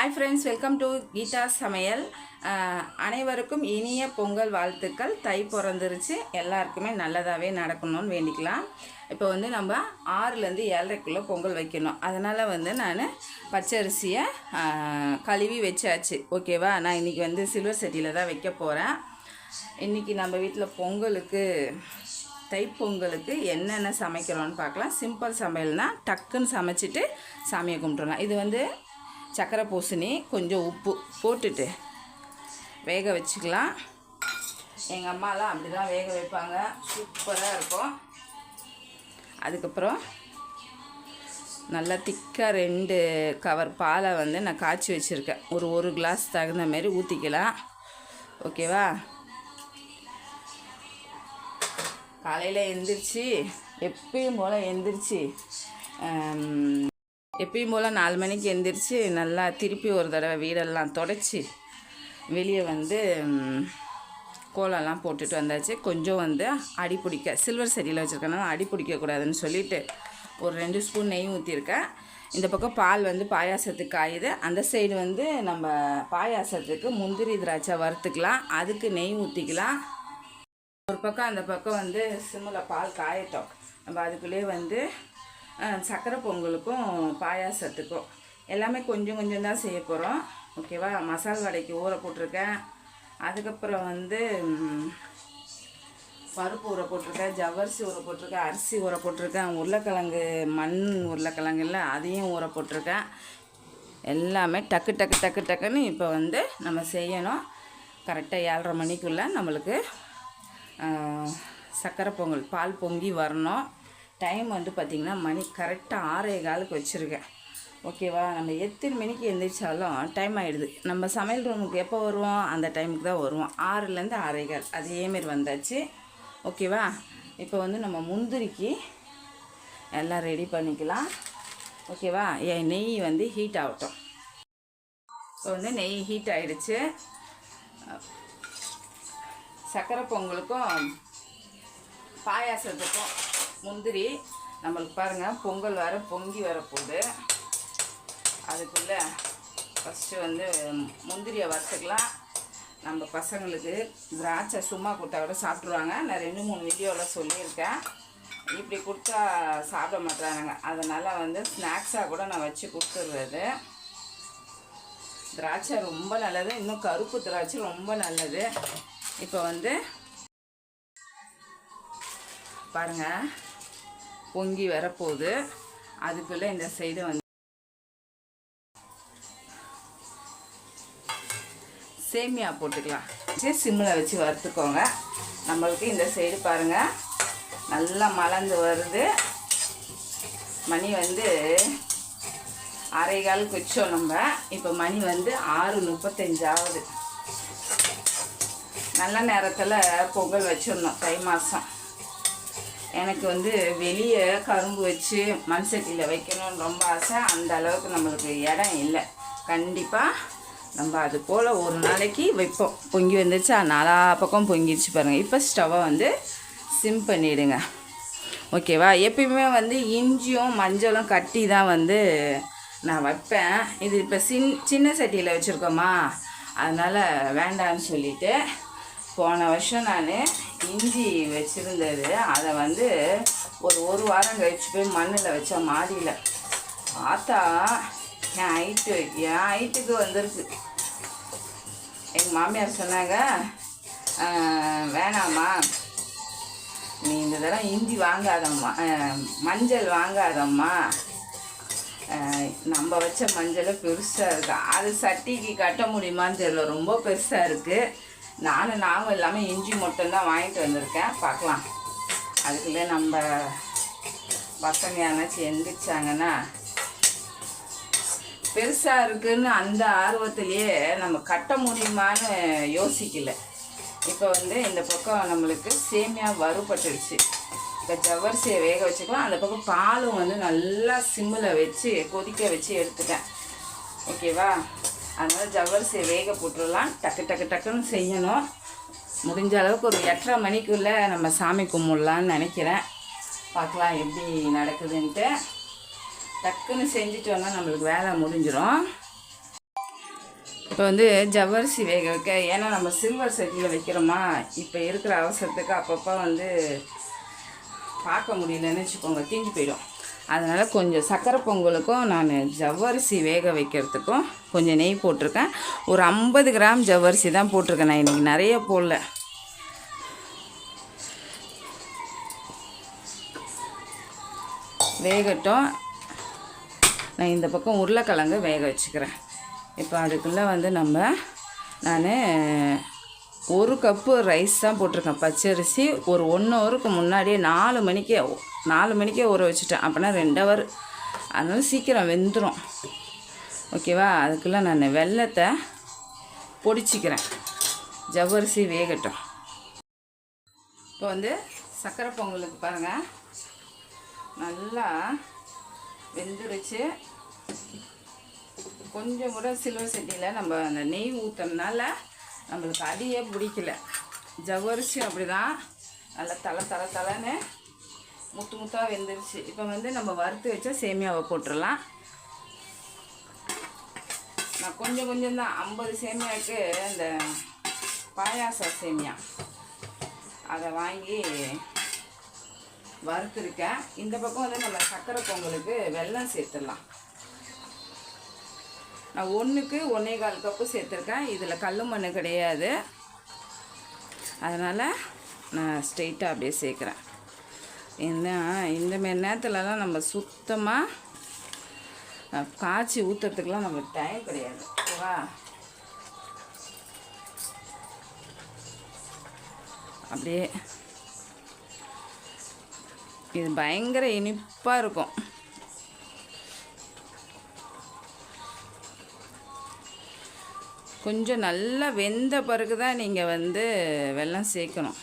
Hi friends welcome to Geetha சமையல் அனைவருக்கும் இனிய பொங்கல் வாழ்த்துக்கள். தை பிறந்துருச்சு. எல்லாருக்குமே நல்லதாகவே நடக்கணும்னு வேண்டிக்கலாம். இப்போ வந்து நம்ம ஆறுலேருந்து ஏழரைக்குள்ளே பொங்கல் வைக்கணும். அதனால் வந்து நான் பச்சரிசியை கழுவி வச்சாச்சு. ஓகேவா நான் இன்றைக்கி வந்து சில்வர் செட்டியில் தான் வைக்க போகிறேன் இன்றைக்கி நம்ம வீட்டில் பொங்கலுக்கு தைப்பொங்கலுக்கு என்னென்ன சமைக்கிறோன்னு பார்க்கலாம். சிம்பிள் சமையல்னால் டக்குன்னு சமைச்சிட்டு சாமியை கும்பிட்டுறலாம். இது வந்து சக்கரை பூசணி கொஞ்சம் உப்பு போட்டுட்டு வேக வச்சுக்கலாம். எங்கள் அம்மாலாம் அப்படி தான் வேக வைப்பாங்க. சூப்பராக இருக்கும். அதுக்கப்புறம் நல்லா திக்காக ரெண்டு கவர் பாலை வந்து நான் காய்ச்சி வச்சுருக்கேன். ஒரு ஒரு கிளாஸ் தகுந்த மாரி ஊற்றிக்கலாம் ஓகேவா? காலையில் எந்திரிச்சு எப்பயும் போல் எந்திரிச்சு எப்பயும் போல் நாலு மணிக்கு எந்திரிச்சு நல்லா திருப்பி ஒரு தடவை வீடெல்லாம் தொடச்சி வெளியே வந்து கோலெல்லாம் கோலம்லாம் போட்டுட்டு வந்தாச்சு. கொஞ்சம் வந்து அடி பிடிக்க சில்வர் செடியில் வச்சுருக்கனால அடி பிடிக்கக்கூடாதுன்னு சொல்லிட்டு ஒரு ரெண்டு ஸ்பூன் நெய் ஊற்றிருக்கேன் இந்த பக்கம் பால் வந்து பாயாசத்துக்கு காயுது அந்த சைடு வந்து நம்ம பாயாசத்துக்கு முந்திரி திராட்சை வறுத்துக்கலாம். அதுக்கு நெய் ஊற்றிக்கலாம் ஒரு பக்கம் அந்த பக்கம் வந்து சிம்மில் பால் காயட்டும். நம்ம அதுக்குள்ளேயே வந்து சக்கரை பொங்கலுக்கும் பாயாசத்துக்கும் எல்லாமே கொஞ்சம் கொஞ்சம் தான் செய்ய போகிறோம் ஓகேவா? மசால் வடைக்கு ஊற போட்டிருக்கேன். அதுக்கப்புறம் வந்து பருப்பு ஊற போட்டிருக்கேன் ஜவ்வரிசி ஊற போட்டிருக்கேன் அரிசி ஊற போட்டிருக்கேன் உருளைக்கிழங்கு மண் உருளைக்கிழங்கு இல்லை அதையும் ஊற போட்டிருக்கேன். எல்லாமே டக்கு டக்கு டக்கு டக்குன்னு இப்போ வந்து நம்ம செய்யணும். கரெக்டாக ஏழரை மணிக்குள்ளே நம்மளுக்கு சக்கரை பொங்கல் பால் பொங்கி வரணும். டைம் வந்து பார்த்திங்கன்னா மணி கரெக்டாக ஆறே காலுக்கு வச்சுருக்கேன். ஓகேவா நம்ம எத்தனை மணிக்கு எந்திரிச்சாலும் டைம் ஆகிடுது நம்ம சமையல் ரூமுக்கு எப்போ வருவோம்? அந்த டைமுக்கு தான் வருவோம். ஆறுலேருந்து ஆறே கால். அதேமாரி வந்தாச்சு. ஓகேவா இப்போ வந்து நம்ம முந்திரிக்கு எல்லாம் ரெடி பண்ணிக்கலாம். ஓகேவா என் நெய் வந்து ஹீட் ஆகட்டும். இப்போ வந்து நெய் ஹீட் ஆகிடுச்சு சக்கரை பொங்கலுக்கும் பாயாசத்துக்கும் முந்திரி நம்மளுக்கு பாருங்கள் பொங்கல் வர பொங்கி வரப்போகுது அதுக்குள்ளே ஃபஸ்ட்டு வந்து முந்திரியை வறுத்துக்கலாம். நம்ம பசங்களுக்கு திராட்சை சும்மா கொடுத்தா கூட சாப்பிட்ருவாங்க நான் ரெண்டு மூணு வீடியோவில் சொல்லியிருக்கேன். இப்படி கொடுத்தா சாப்பிட மாட்டானுங்க அதனால் வந்து ஸ்நாக்ஸாக கூட நான் வச்சு கொடுத்துட்றது திராட்சை ரொம்ப நல்லது. இன்னும் கருப்பு திராட்சை ரொம்ப நல்லது. இப்போ வந்து பாருங்கள் பொங்கி வரப்போகுது. அதுக்குள்ளே இந்த சைடு வந்து சேமியா போட்டுக்கலாம். சிம்மில் வச்சு வறுத்துக்கோங்க. நம்மளுக்கு இந்த சைடு பாருங்கள் நல்லா மலர்ந்து வருது. மணி வந்து அரை காலுக்கு வச்சோம் நம்ம. இப்போ மணி வந்து ஆறு முப்பத்தஞ்சாவது நல்ல நேரத்தில் பொங்கல் வச்சிடணும் தை மாதம் எனக்கு வந்து வெளியே கரும்பு வச்சு மண் சட்டியில் வைக்கணும்னு ரொம்ப ஆசை. அந்த அளவுக்கு நம்மளுக்கு இடம் இல்லை. கண்டிப்பாக நம்ம அது போல் ஒரு நாளைக்கு வைப்போம். பொங்கி வந்துச்சு நாலா பக்கம் பொங்கிடுச்சு பாருங்கள் இப்போ ஸ்டவ்வை வந்து சிம் பண்ணிவிடுங்க ஓகேவா? எப்பயுமே வந்து இஞ்சியும் மஞ்சளும் கட்டி தான் வந்து நான் வைப்பேன். இது இப்போ சின் சின்ன சட்டியில் வச்சுருக்கோமா? அதனால் வேண்டான்னு சொல்லிவிட்டு போன வருஷம் நான் இஞ்சி வச்சுருந்தது. அதை வந்து ஒரு ஒரு வாரம் கழிச்சு போய் மண்ணில் வச்சேன் மாடியில். பார்த்தா என் ஹைட்டு என் ஹைட்டுக்கு வந்துருக்கு. எங்கள் மாமியார் சொன்னாங்க வேணாம்மா. நீ இந்த தடவை இஞ்சி வாங்காதம்மா. மஞ்சள் வாங்காதம்மா. நம்ம வச்ச மஞ்சள் பெருசாக இருக்குது அது சட்டிக்கு கட்ட முடியுமான்னு தெரியல. ரொம்ப பெருசாக இருக்குது நானும் நாமும் இல்லாமல் இஞ்சி மட்டும்தான் வாங்கிட்டு வந்திருக்கேன். பார்க்கலாம். அதுக்குள்ளே நம்ம பசங்க யாராச்சும் எந்திரிச்சாங்கன்னா பெருசாக இருக்குன்னு அந்த ஆர்வத்திலேயே நம்ம கட்ட முடியுமான்னு யோசிக்கல. இப்போ வந்து இந்த பக்கம் நம்மளுக்கு சேமியா வறுபட்டுடுச்சு இப்போ ஜவ்வரிசியை வேக வச்சுக்கலாம். அந்த பக்கம் பாலும் வந்து நல்லா சிம்மில் வச்சு கொதிக்க வச்சு எடுத்துட்டேன். ஓகேவா? அதனால் ஜவ்வரிசியை வேக போட்டுடலாம். டக்கு டக்கு டக்குன்னு செய்யணும். முடிஞ்ச அளவுக்கு ஒரு எட்டரை மணிக்குள்ளே நம்ம சாமி கும்பிடலான்னு நினைக்கிறேன். பார்க்கலாம் எப்படி நடக்குதுன்ட்டு. டக்குன்னு செஞ்சுட்டோன்னா நம்மளுக்கு வேலை முடிஞ்சிடும் இப்போ வந்து ஜவ்வரிசி வேக வைக்க ஏன்னா நம்ம சில்வர் சட்டியில் வைக்கிறோமா? இப்போ இருக்கிற அவசரத்துக்கு அப்பப்போ வந்து பார்க்க முடியலன்னு வச்சுக்கோங்க தீஞ்சு போயிடும். அதனால் கொஞ்சம் சக்கரை பொங்கலுக்கும் நான் ஜவ்வரிசி வேக வைக்கிறதுக்கும் கொஞ்சம் நெய் போட்டிருக்கேன். ஒரு ஐம்பது கிராம் ஜவ்வரிசி தான் போட்டிருக்கேன் நான் இன்றைக்கி நிறைய போடல. வேகட்டும். நான் இந்த பக்கம் உருளைக்கிழங்கு வேக வச்சுக்கிறேன். இப்போ அதுக்குள்ளே வந்து நம்ம நான் ஒரு கப்பு ரைஸ் தான் போட்டிருக்கேன். பச்சரிசி ஒரு ஒன் ஹவருக்கு முன்னாடியே நாலு மணிக்கே நாலு மணிக்கே ஊற வச்சுட்டேன். அப்படின்னா ரெண்டு ஹவர் அதனால சீக்கிரம் வெந்துடும் ஓகேவா? அதுக்குள்ளே நான் வெள்ளத்தை பொடிச்சிக்கிறேன். ஜவ்வரிசி வேகட்டும். இப்போ வந்து சக்கரை பொங்கலுக்கு பாருங்கள் நல்லா வெந்துடுச்சு. கொஞ்சம் கூட சில்வர் சட்டியில் நம்ம அந்த நெய் ஊற்றுறதுனால நம்மளுக்கு அடியே பிடிக்கல. ஜவ்வரிசி அப்படி தான் நல்லா தலை தலை தலைன்னு முத்து முத்தாக வெந்துருச்சு. இப்போ வந்து நம்ம வறுத்து வச்சா சேமியாவை போட்டுடலாம். நான் கொஞ்சம் கொஞ்சம் தான். ஐம்பது சேமியாவுக்கு இந்த பாயாச சேமியா. அதை வாங்கி வறுத்துருக்கேன். இந்த பக்கம் வந்து நம்ம சக்கரை பொங்கலுக்கு வெல்லம் சேர்த்துடலாம். நான் ஒன்றுக்கு ஒன்றே கால் கப்பு சேர்த்துருக்கேன். இதில் கல் மண் கிடையாது. அதனால் நான் ஸ்ட்ரெயிட்டாக அப்படியே சேர்க்குறேன். என்ன இந்த மாரி நேரத்துலலாம் நம்ம சுத்தமாக காய்ச்சி ஊற்றுறதுக்கெலாம் நமக்கு டைம் கிடையாது. ஓகேவா? அப்படியே இது பயங்கர இனிப்பாக இருக்கும். கொஞ்சம் நல்லா வெந்த பிறகு தான் நீங்கள் வந்து வெள்ளம் சேர்க்கணும்.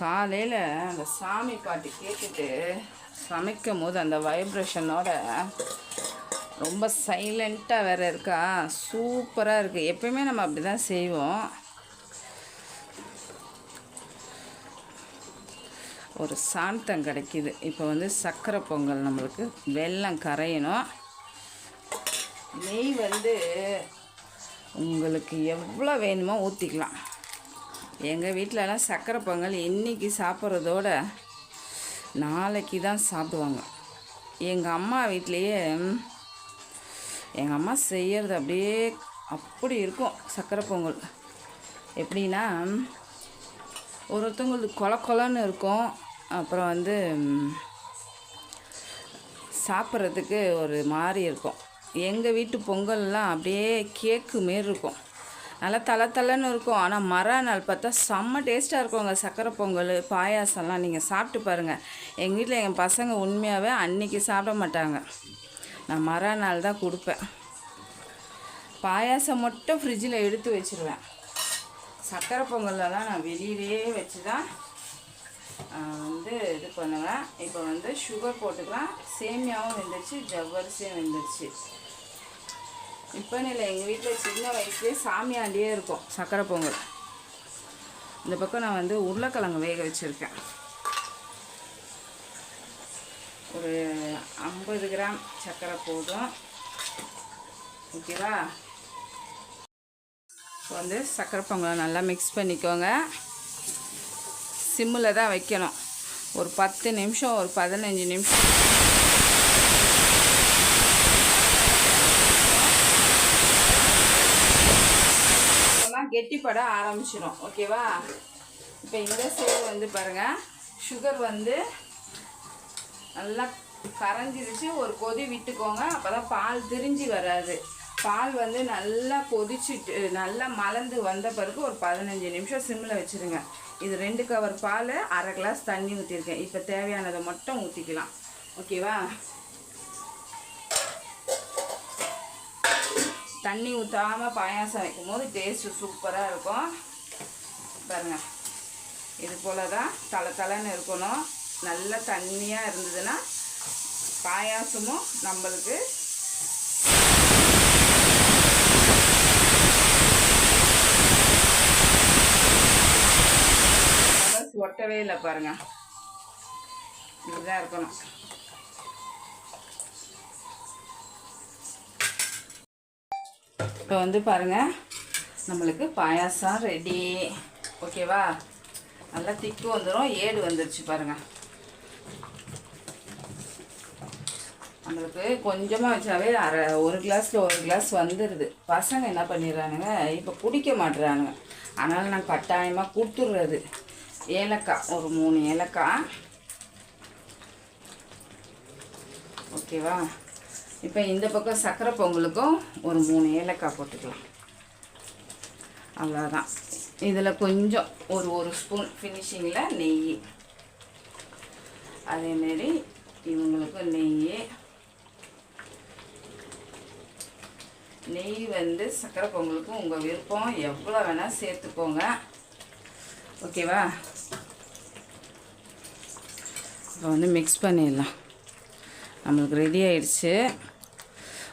காலையில் அந்த சாமி பாட்டு கேட்டுட்டு சமைக்கும் போது அந்த வைப்ரேஷனோட ரொம்ப சைலண்ட்டாக வேறு இருக்கா? சூப்பராக இருக்குது எப்பயுமே நம்ம அப்படி தான் செய்வோம். ஒரு சாந்தம் கிடைக்கிது. இப்போ வந்து சர்க்கரை பொங்கல் நம்மளுக்கு. வெல்லம் கரையணும். நெய் வந்து உங்களுக்கு எவ்வளோ வேணுமோ ஊற்றிக்கலாம் எங்கள் வீட்டிலலாம் சர்க்கரை பொங்கல் இன்றைக்கி சாப்பிட்றதோட நாளைக்கு தான் சாப்பிடுவாங்க. எங்கள் அம்மா வீட்லேயே எங்கள் அம்மா செய்கிறது அப்படியே அப்படி இருக்கும் சர்க்கரை பொங்கல். எப்படின்னா ஒருத்தவங்களுக்கு கொல கொலன்னு இருக்கும். அப்புறம் வந்து சாப்பிட்றதுக்கு ஒரு மாதிரி இருக்கும். எங்கள் வீட்டு பொங்கல்லாம் அப்படியே கேக்கு மாரி இருக்கும். நல்லா தலை தலைன்னு இருக்கும். ஆனால் மறுநாள் பார்த்தா செம்ம டேஸ்ட்டாக இருக்குங்க சக்கரை பொங்கல் பாயாசம்லாம். நீங்கள் சாப்பிட்டு பாருங்கள் எங்கள் வீட்டில் எங்கள் பசங்க உண்மையாகவே அன்றைக்கி சாப்பிட மாட்டாங்க. நான் மறுநாள் தான் கொடுப்பேன். பாயாசம் மட்டும் ஃப்ரிட்ஜில் எடுத்து வச்சிருவேன். சக்கரை பொங்கல்லாம் நான் வெளியிலேயே வச்சு தான் வந்து இது பண்ணுவேன். இப்போ வந்து சுகர் போட்டுக்கலாம். சேமியாவும் வெந்துருச்சு. ஜவ்வரிசியும் வெந்துருச்சு. இப்போன்னு இல்லை எங்கள் வீட்டில் சின்ன வயசுலேயே சாமியாண்டியே இருக்கும். சக்கரை பொங்கல். இந்த பக்கம் நான் வந்து உருளைக்கிழங்கு வேக வச்சுருக்கேன். ஒரு ஐம்பது கிராம் சர்க்கரை போதும். ஓகேவா? இப்போ வந்து சக்கரை பொங்கலை நல்லா மிக்ஸ் பண்ணிக்கோங்க. சிம்மில் தான் வைக்கணும். ஒரு பத்து நிமிஷம் ஒரு பதினஞ்சு நிமிஷம். கெட்டிப்பட ஆரம்பிச்சிடும் ஓகேவா? இப்போ இந்த சைடு வந்து பாருங்கள் சுகர் வந்து நல்லா கரைஞ்சிருச்சு. ஒரு கொதி விட்டுக்கோங்க. அப்போ தான் பால் திரிஞ்சு வராது. பால் வந்து நல்லா கொதிச்சுட்டு நல்லா மலர்ந்து வந்த பிறகு ஒரு பதினஞ்சு நிமிஷம் சிம்மில் வச்சுருங்க. இது ரெண்டு கவர் பால் அரை கிளாஸ் தண்ணி ஊற்றிருக்கேன் இப்போ தேவையானதை மட்டும் ஊற்றிக்கலாம் ஓகேவா தண்ணி ஊற்றாமல் பாயாசம் வைக்கும் போது டேஸ்ட்டு சூப்பராக இருக்கும். பாருங்கள் இது போல தான் தலை தலைன்னு இருக்கணும். நல்ல தண்ணியாக இருந்ததுன்னா பாயாசமும் நம்மளுக்கு ஒட்டவே இல்லை பாருங்க. இதுதான் இருக்கணும். இப்போ வந்து பாருங்கள் நம்மளுக்கு பாயாசம் ரெடி ஓகேவா நல்லா திக்கு வந்துடும் ஏடு வந்துருச்சு பாருங்கள் நம்மளுக்கு கொஞ்சமாக வச்சாவே அரை ஒரு கிளாஸில் ஒரு கிளாஸ் வந்துடுது பசங்க என்ன பண்ணிடுறானுங்க இப்போ குடிக்க மாட்டுறானுங்க அதனால் நான் கட்டாயமாக கொடுத்துட்றது. ஏலக்காய் ஒரு மூணு ஏலக்காய். ஓகேவா இப்போ இந்த பக்கம் சக்கரை பொங்கலுக்கும் ஒரு மூணு ஏலக்காய் போட்டுக்கலாம். அவ்வளோதான் இதில் கொஞ்சம் ஒரு ஒரு ஸ்பூன் ஃபினிஷிங்கில் நெய். அதேமாரி இவங்களுக்கு நெய் நெய் வந்து சக்கரை பொங்கலுக்கும் உங்கள் விருப்பம். எவ்வளோ வேணால் சேர்த்துக்கோங்க. ஓகேவா இப்போ வந்து மிக்ஸ் பண்ணிடலாம். நம்மளுக்கு ரெடி ஆயிடுச்சு.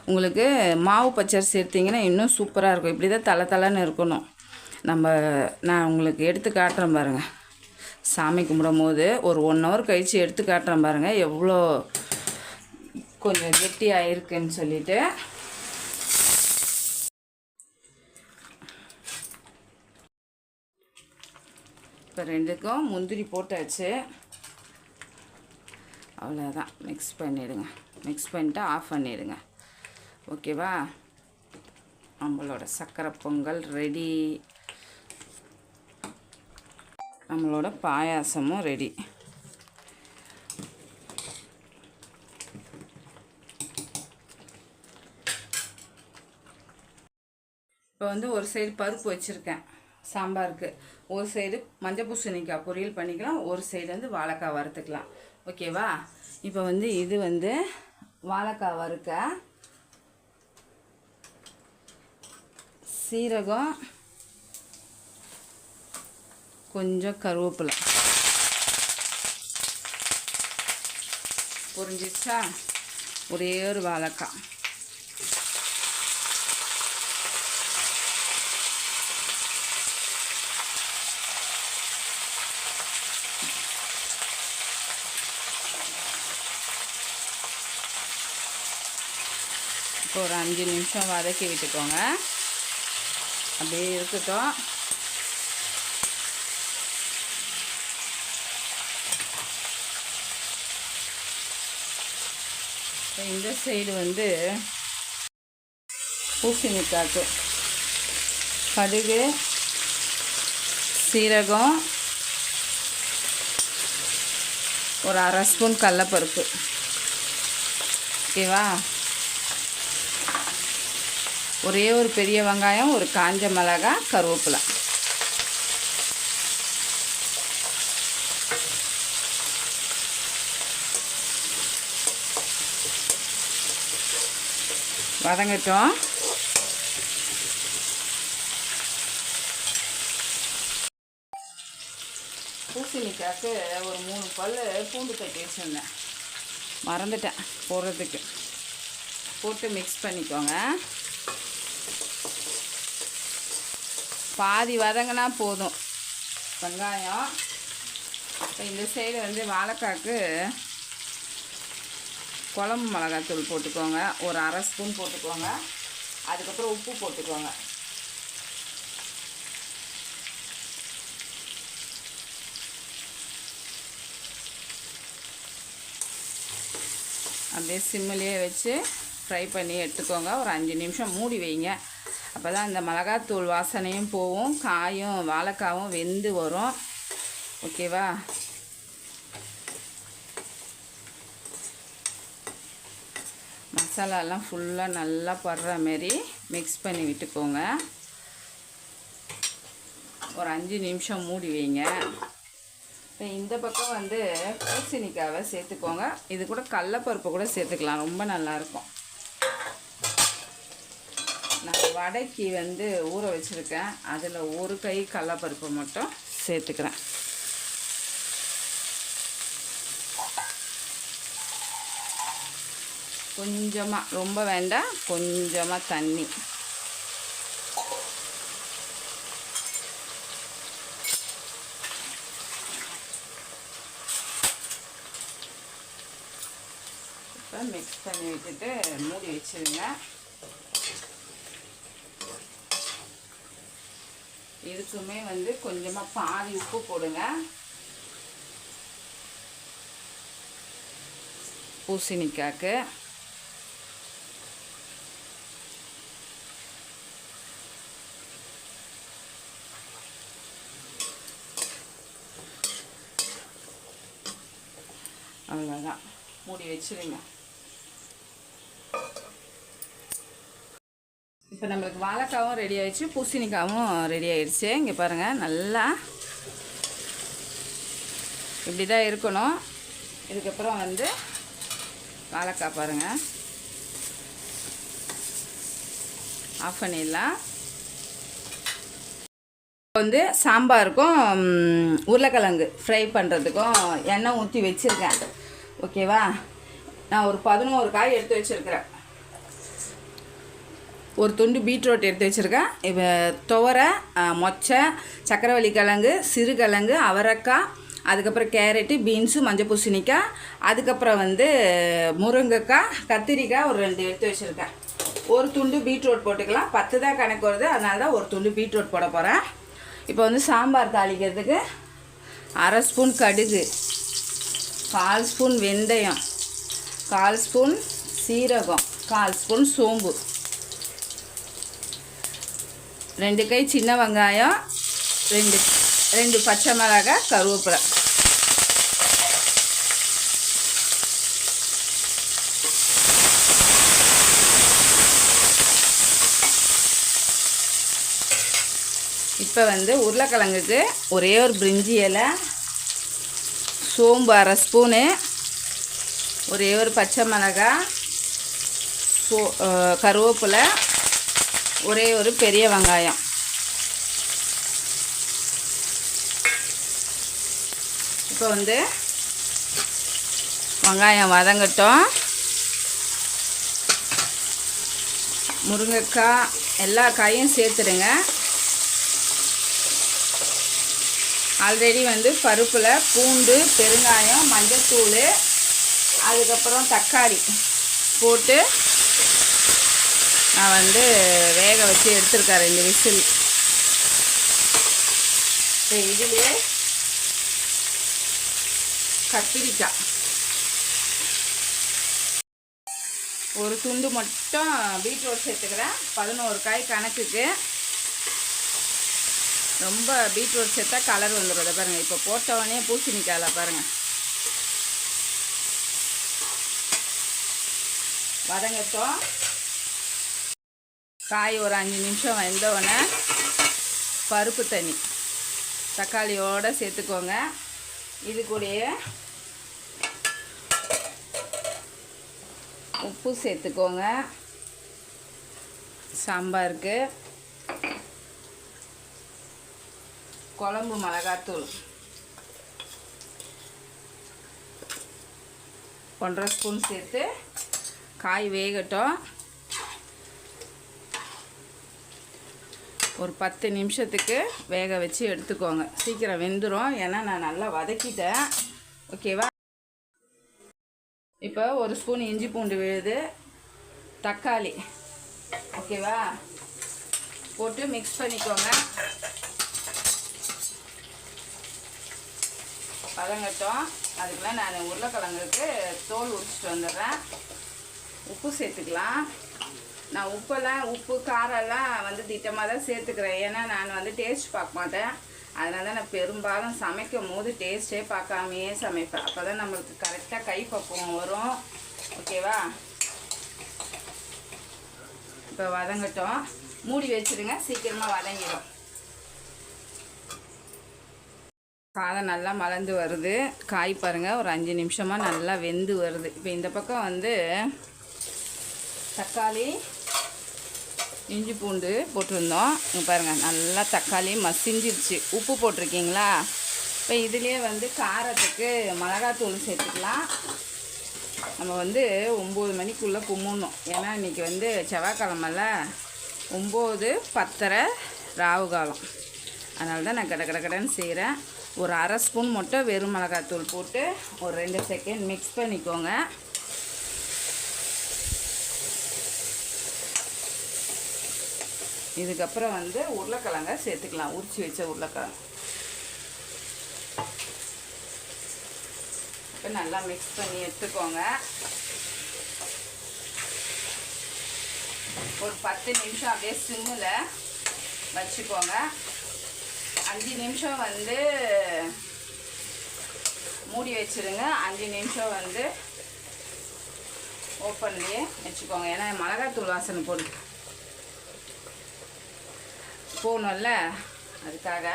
உங்களுக்கு மாவு பச்சரிசி சேர்த்திங்கன்னா இன்னும் சூப்பராக இருக்கும். இப்படி தான் தலை தலைன்னு இருக்கணும். நம்ம நான் உங்களுக்கு எடுத்து காட்டுறேன் பாருங்கள் சாமி கும்பிடும் போது ஒரு ஒன் ஹவர் கழித்து எடுத்து காட்டுறேன் பாருங்கள் எவ்வளோ கொஞ்சம் கெட்டியாக இருக்குன்னு சொல்லிட்டு. இப்போ ரெண்டுக்கும் முந்திரி போட்டாச்சு. அவ்வளோதான் மிக்ஸ் பண்ணிவிடுங்க மிக்ஸ் பண்ணிட்டு ஆஃப் பண்ணிவிடுங்க ஓகேவா நம்மளோட சக்கரை பொங்கல் ரெடி நம்மளோட பாயாசமும் ரெடி இப்போ வந்து ஒரு சைடு பருப்பு வச்சுருக்கேன். சாம்பாருக்கு. ஒரு சைடு மஞ்சள் பூசணிக்காய் பொரியல் பண்ணிக்கலாம். ஒரு சைடு வந்து வாழைக்காய் வறுத்துக்கலாம். ஓகேவா இப்போ வந்து இது வந்து வாழைக்காய் வறுக்க சீரகம் கொஞ்சம் கருவேப்பிலை. புரிஞ்சிச்சா ஒரே ஒரு வாழைக்காய். இப்போ ஒரு அஞ்சு நிமிஷம் வதக்கி விட்டுக்கோங்க. அப்படியே இருக்கட்டும். இப்போ இந்த சைடு வந்து பூசணிக்காக்கு கடுகு சீரகம் ஒரு அரை ஸ்பூன் கடலப்பருப்பு. ஓகேவா? ஒரே ஒரு பெரிய வெங்காயம் ஒரு காஞ்ச மிளகாய் கருவேப்பிலை. வதங்கட்டும். பூசணிக்காய்க்கு ஒரு மூணு பல் பூண்டு தட்டி வச்சுருந்தேன் மறந்துட்டேன் போடுறதுக்கு. போட்டு மிக்ஸ் பண்ணிக்கோங்க. பாதி வதங்கினா போதும். வெங்காயம். இப்போ இந்த சைடு வந்து வாழைக்காக்கு குழம்பு மிளகாத்தூள் போட்டுக்கோங்க. ஒரு அரை ஸ்பூன் போட்டுக்கோங்க. அதுக்கப்புறம் உப்பு போட்டுக்கோங்க. அப்படியே சிம்மிலேயே வச்சு ஃப்ரை பண்ணி எடுத்துக்கோங்க. ஒரு அஞ்சு நிமிஷம் மூடி வைங்க. அப்போ தான் இந்த மிளகாத்தூள் வாசனையும் போகும் காயும் வாழைக்காவும் வெந்து வரும். ஓகேவா மசாலாலாம் ஃபுல்லாக நல்லா படுற மாரி மிக்ஸ் பண்ணி விட்டுக்கோங்க. ஒரு அஞ்சு நிமிஷம் மூடி வைங்க. இப்போ இந்த பக்கம் வந்து பூசணிக்காவை சேர்த்துக்கோங்க. இது கூட கடலப்பருப்பு கூட சேர்த்துக்கலாம். ரொம்ப நல்லாயிருக்கும் நான் வடைக்கு வந்து ஊற வச்சுருக்கேன். அதில் ஒரு கை கடலப்பருப்பு மட்டும் சேர்த்துக்கிறேன். கொஞ்சமாக ரொம்ப வேண்டாம் கொஞ்சமாக தண்ணி. இப்போ மிக்ஸ் பண்ணி வச்சுட்டு மூடி வச்சுருங்க. இதுக்குமே வந்து கொஞ்சமாக பாதி உப்பு போடுங்க. பூசணிக்காய்க்கு அவ்வளோதான் மூடி வச்சிருங்க. இப்போ நம்மளுக்கு வாழைக்காவும் ரெடி ஆயிடுச்சு பூசணிக்காவும் ரெடி ஆயிடுச்சு. இங்கே பாருங்கள் நல்லா இப்படி தான் இருக்கணும். இதுக்கப்புறம் வந்து வாழைக்காய் பாருங்கள் ஆஃப் பண்ணிடலாம் வந்து சாம்பாருக்கும் உருளைக்கிழங்கு ஃப்ரை பண்ணுறதுக்கும் எண்ணெய் ஊற்றி வச்சுருக்கேன். ஓகேவா நான் ஒரு பதினோரு காய் எடுத்து வச்சுருக்கிறேன். ஒரு துண்டு பீட்ரூட் எடுத்து வச்சுருக்கேன். இப்போ துவரை மொச்சை சக்கரவள்ளி கிழங்கு சிறுகிழங்கு அவரைக்காய் அதுக்கப்புறம் கேரட்டு பீன்ஸு மஞ்சள் பூசணிக்காய் அதுக்கப்புறம் வந்து முருங்கைக்காய் கத்திரிக்காய் ஒரு ரெண்டு எடுத்து வச்சுருக்கேன். ஒரு துண்டு பீட்ரூட் போட்டுக்கலாம். பத்து தான் கணக்கு வருது. அதனால தான் ஒரு துண்டு பீட்ரூட் போட போகிறேன் இப்போ வந்து சாம்பார் தாளிக்கிறதுக்கு அரை ஸ்பூன் கடுகு கால் ஸ்பூன் வெந்தயம் கால் ஸ்பூன் சீரகம் கால் ஸ்பூன் சோம்பு. ரெண்டு கை சின்ன வெங்காயம் ரெண்டு ரெண்டு பச்சை மிளகாய் கருவேப்பிலை. இப்போ வந்து உருளைக்கிழங்குக்கு ஒரே ஒரு பிரிஞ்சி இலை சோம்பு அரை ஸ்பூனு ஒரே ஒரு பச்சை மிளகாய் சோ கருவேப்பிலை ஒரே ஒரு பெரிய வெங்காயம். இப்போ வந்து வெங்காயம் வதங்கட்டும். முருங்கைக்காய் எல்லா காயும் சேர்த்துடுங்க. ஆல்ரெடி வந்து பருப்பில் பூண்டு பெருங்காயம் மஞ்சத்தூள் அதுக்கப்புறம் தக்காளி போட்டு நான் வந்து வேக வச்சு எடுத்துருக்கேன் ரெண்டு விசில். இதுலேயே கத்திரிக்காய். ஒரு துண்டு மட்டும் பீட்ரூட் சேர்த்துக்கிறேன். பதினோரு காய் கணக்குக்கு. ரொம்ப பீட்ரூட் சேர்த்தா கலர் வந்துடும் இதை பாருங்கள் இப்போ போட்டவொடனே பூசணிக்காயில் பாருங்கள் வதங்கட்டும். காய் ஒரு அஞ்சு நிமிஷம் வெந்தவுடனே பருப்பு தண்ணி. தக்காளியோடு சேர்த்துக்கோங்க. இது கூடயே உப்பு சேர்த்துக்கோங்க. சாம்பாருக்கு. குழம்பு மிளகாத்தூள். ஒன்றரை ஸ்பூன் சேர்த்து காய் வேகட்டும். ஒரு பத்து நிமிஷத்துக்கு வேக வச்சு எடுத்துக்கோங்க. சீக்கிரம் வெந்துடும் ஏன்னா நான் நல்லா வதக்கிட்டேன். ஓகேவா இப்போ ஒரு ஸ்பூன் இஞ்சி பூண்டு விழுது. தக்காளி. ஓகேவா போட்டு மிக்ஸ் பண்ணிக்கோங்க. வதங்கட்டும் அதுக்கெல்லாம் நான் உருளைக்கிழங்குக்கு தோல் உரிச்சிட்டு வந்துடுறேன். உப்பு சேர்த்துக்கலாம். நான் உப்பெல்லாம் உப்பு காரெல்லாம் வந்து திட்டமாக தான் சேர்த்துக்கிறேன். ஏன்னா நான் வந்து டேஸ்ட் பார்க்க மாட்டேன். அதனால தான் நான் பெரும்பாலும் சமைக்கும் போது டேஸ்ட்டே பார்க்காமையே சமைப்பேன். அப்போ தான் நம்மளுக்கு கரெக்டாக கை பக்குவம் வரும். ஓகேவா இப்போ வதங்கட்டும். மூடி வச்சிருங்க. சீக்கிரமாக வதங்கிடும். சாதம் நல்லா மலர்ந்து வருது. காய் பாருங்கள் ஒரு அஞ்சு நிமிஷமாக நல்லா வெந்து வருது. இப்போ இந்த பக்கம் வந்து தக்காளி இஞ்சி பூண்டு போட்டிருந்தோம். இங்கே பாருங்கள் நல்லா தக்காளி மசிஞ்சிருச்சு. உப்பு போட்டிருக்கீங்களா? இப்போ இதுலேயே வந்து காரத்துக்கு மிளகாத்தூள் சேர்த்துக்கலாம். நம்ம வந்து ஒம்பது மணிக்குள்ளே கும்பிடணும். ஏன்னா இன்றைக்கி வந்து செவ்வாய்க்கிழமல ஒம்பது பத்தரை ராவு காலம். அதனால தான் நான் கட கட கடன்னு செய்கிறேன் ஒரு அரை ஸ்பூன் மட்டும் வெறும் மிளகாத்தூள் போட்டு ஒரு ரெண்டு செகண்ட் மிக்ஸ் பண்ணிக்கோங்க. இதுக்கப்புறம் வந்து உருளைக்கிழங்க சேர்த்துக்கலாம். உரிச்சு வச்ச உருளைக்கிழங்கு. இப்போ நல்லா மிக்ஸ் பண்ணி எடுத்துக்கோங்க. ஒரு பத்து நிமிஷம் அப்படியே சிம்மில் வச்சுக்கோங்க. அஞ்சு நிமிஷம் வந்து மூடி வச்சிருங்க. அஞ்சு நிமிஷம் வந்து ஓப்பன்லேயே வச்சுக்கோங்க. ஏன்னா மிளகாத்தூள் வாசனை போட்டு போகணும்ல? அதுக்காக.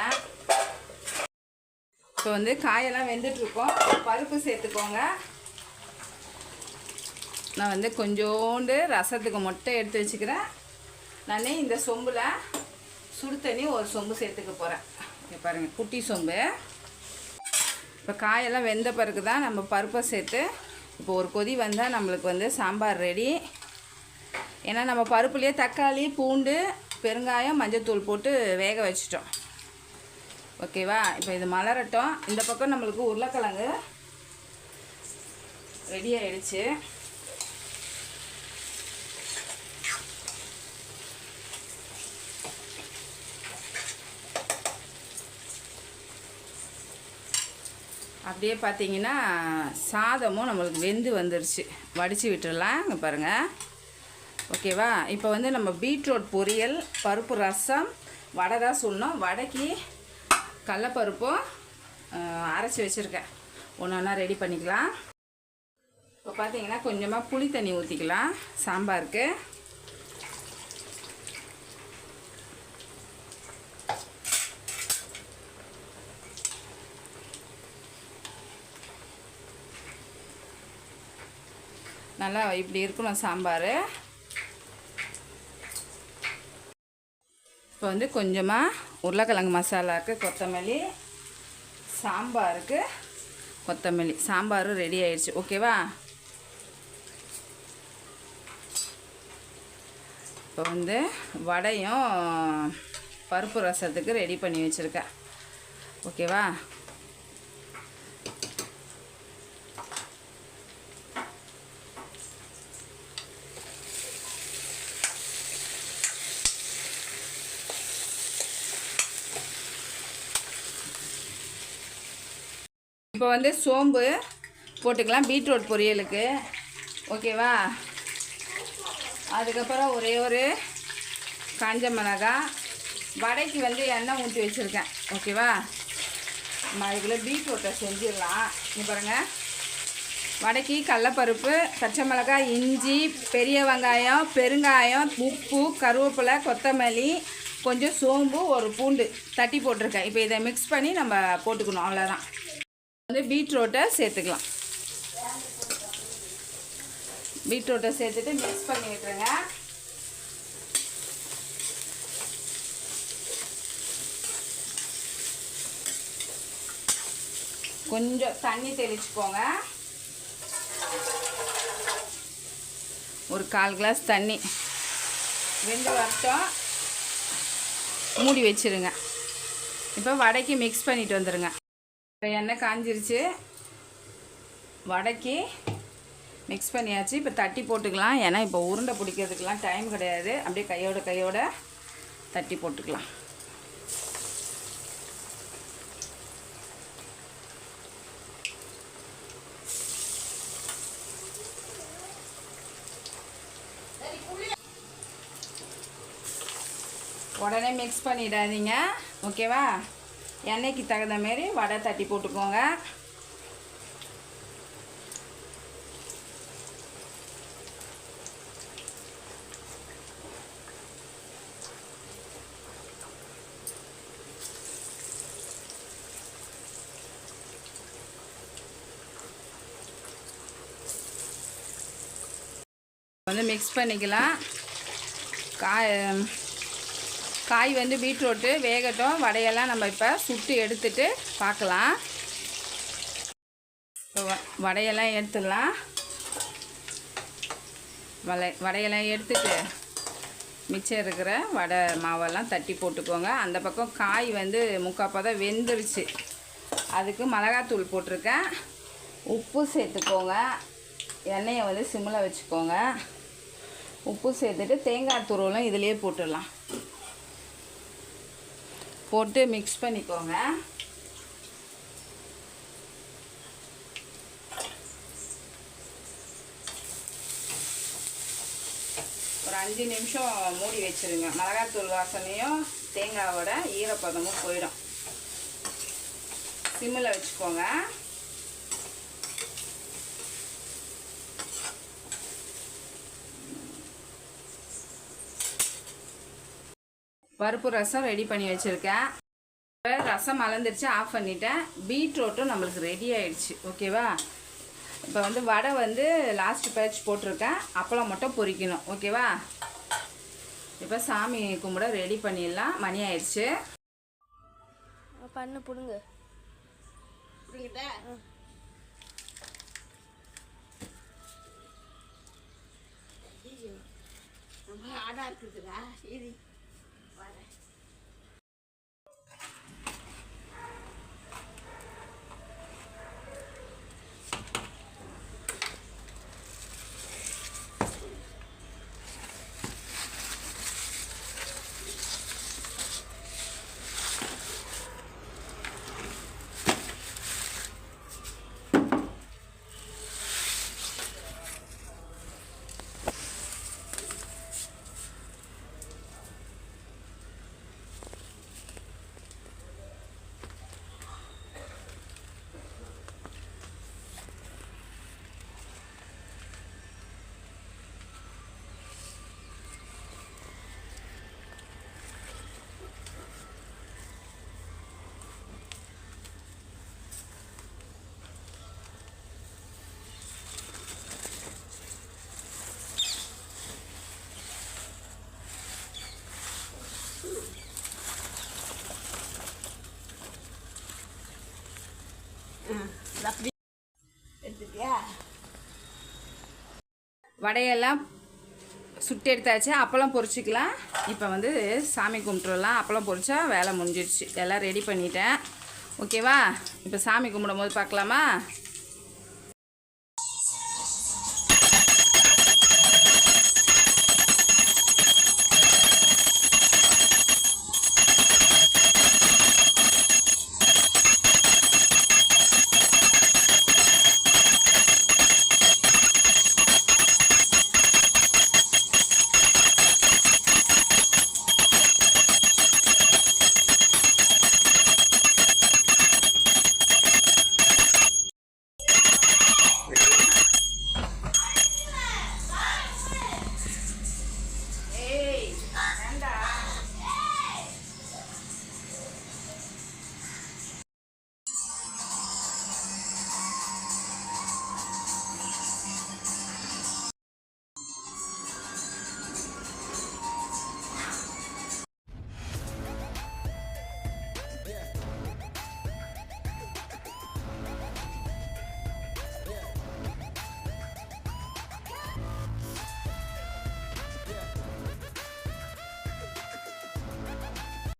இப்போ வந்து காயெல்லாம் வெந்துட்டுருக்கோம். பருப்பு சேர்த்துக்கோங்க. நான் வந்து கொஞ்சோண்டு ரசத்துக்கு மொட்டை எடுத்து வச்சுக்கிறேன். நான் இந்த சொம்பில் சுடு தண்ணி ஒரு சொம்பு சேர்த்துக்க போகிறேன் இங்கே பாருங்கள் குட்டி சொம்பு. இப்போ காயெல்லாம் வெந்த பிறகு தான் நம்ம பருப்பை சேர்த்து இப்போ ஒரு கொதி வந்தால் நம்மளுக்கு வந்து சாம்பார் ரெடி. ஏன்னா நம்ம பருப்புலேயே தக்காளி பூண்டு பெருங்காயம் மஞ்சத்தூள் போட்டு வேக வச்சிட்டோம். ஓகேவா? இப்போ இது மலரட்டும். இந்த பக்கம் நம்மளுக்கு உருளைக்கிழங்கு ரெடி ஆயிடுச்சு. அப்படியே பார்த்தீங்கன்னா சாதமும் நம்மளுக்கு வெந்து வந்துருச்சு. வடித்து விட்டுடலாம் இங்கே பாருங்கள் ஓகேவா? இப்போ வந்து நம்ம பீட்ரூட் பொரியல் பருப்பு ரசம் வடை தான் சொல்லணும். வடைக்கு கடலப்பருப்பும் அரைச்சி வச்சுருக்கேன். ஒன்று ஒன்றா ரெடி பண்ணிக்கலாம். இப்போ பார்த்தீங்கன்னா கொஞ்சமாக புளி தண்ணி ஊற்றிக்கலாம் சாம்பாருக்கு. நல்லா இப்படி இருக்கணும் சாம்பார். இப்போ வந்து கொஞ்சமாக உருளைக்கிழங்கு மசாலாவுக்கு கொத்தமல்லி சாம்பாருக்கு கொத்தமல்லி. சாம்பாரும் ரெடி ஆயிடுச்சு. ஓகேவா இப்போ வந்து வடையும் பருப்பு ரசத்துக்கு ரெடி பண்ணி வச்சுருக்கேன். ஓகேவா வந்து சோம்பு போட்டுக்கலாம் பீட்ரூட் பொரியலுக்கு. ஓகேவா? அதுக்கப்புறம் ஒரே ஒரு காஞ்ச மிளகா. வடைக்கு வந்து எண்ணெய் ஊற்றி வச்சுருக்கேன். ஓகேவா? நம்ம அதுக்குள்ளே பீட்ரூட்டை செஞ்சிடலாம். இங்கே பாருங்கள் வடைக்கு கடலப்பருப்பு பச்சை மிளகாய் இஞ்சி பெரிய வெங்காயம் பெருங்காயம் உப்பு கருவேப்பிலை கொத்தமல்லி கொஞ்சம் சோம்பு ஒரு பூண்டு தட்டி போட்டிருக்கேன். இப்போ இதை மிக்ஸ் பண்ணி நம்ம போட்டுக்கணும். அவ்வளோதான் வந்து பீட்ரூட்டை சேர்த்துக்கலாம். பீட்ரூட்டை சேர்த்துட்டு மிக்ஸ் பண்ணி விட்டுருங்க. கொஞ்சம் தண்ணி தெளிச்சுக்கோங்க. ஒரு கால் கிளாஸ் தண்ணி. ரெண்டு வருஷம் மூடி வச்சிருங்க. இப்போ வடைக்கு மிக்ஸ் பண்ணிட்டு வந்துடுங்க எண்ணெய் காஞ்சிருச்சு. வடைக்கு மிக்ஸ் பண்ணியாச்சு. இப்போ தட்டி போட்டுக்கலாம். ஏன்னா இப்போ உருண்டை பிடிக்கிறதுக்கெலாம் டைம் கிடையாது. அப்படியே கையோட கையோட தட்டி போட்டுக்கலாம். உடனே மிக்ஸ் பண்ணிடாதீங்க. ஓகேவா எண்ணெய்க்கு தகுந்த மாரி வடை தட்டி போட்டுக்கோங்க. வந்து மிக்ஸ் பண்ணிக்கலாம். காய் காய் வந்து பீட்ரூட்டு வேகட்டும் வடையெல்லாம் நம்ம இப்போ சுட்டு எடுத்துட்டு பார்க்கலாம் இப்போ வ- வடையெல்லாம் எடுத்துடலாம். வடை வடையெல்லாம் எடுத்துட்டு மிச்சம் இருக்கிற வடை மாவெல்லாம் தட்டி போட்டுக்கோங்க. அந்த பக்கம் காய் வந்து முக்காப்பாக தான் வெந்துருச்சு. அதுக்கு மிளகாத்தூள் போட்டிருக்கேன். உப்பு சேர்த்துக்கோங்க. எண்ணெயை வந்து சிம்மில் வச்சுக்கோங்க. உப்பு சேர்த்துட்டு தேங்காய் துருவலும் இதிலே போட்டுடலாம். போட்டு மிக்ஸ் பண்ணிக்கோங்க. ஒரு அஞ்சு நிமிஷம் மூடி வச்சிருங்க. மிளகாத்தூள் வாசனையும் தேங்காவோட ஈரப்பதமும் போயிடும். சிம்மில் வச்சுக்கோங்க. பருப்பு ரசம் ரெடி பண்ணி வச்சுருக்கேன். இப்ப ரசம் மலர்ந்துருச்சு ஆஃப் பண்ணிட்டேன். பீட்ரூட்டும் நம்மளுக்கு ரெடி ஆயிடுச்சு. ஓகேவா இப்போ வந்து வடை வந்து லாஸ்ட் பேட்ச் போட்டிருக்கேன். அப்பளம் மட்டும் பொரிக்கணும் ஓகேவா இப்போ சாமி கும்பிட ரெடி பண்ணிடலாம். மணி ஆயிடுச்சு. பண்ணு புடுங்க. ஆடா இருக்குதுடா. இது அப்படி எடுத்துட்டியா வடையெல்லாம் சுட்டு எடுத்தாச்சு. அப்பளம் பொரிச்சிக்கலாம். இப்போ வந்து சாமி கும்பிட்டுறலாம். அப்பளம் பொரிச்சா வேலை முடிஞ்சிடுச்சு எல்லாம் ரெடி பண்ணிட்டேன். ஓகேவா இப்போ சாமி கும்பிடும் போது பார்க்கலாமா?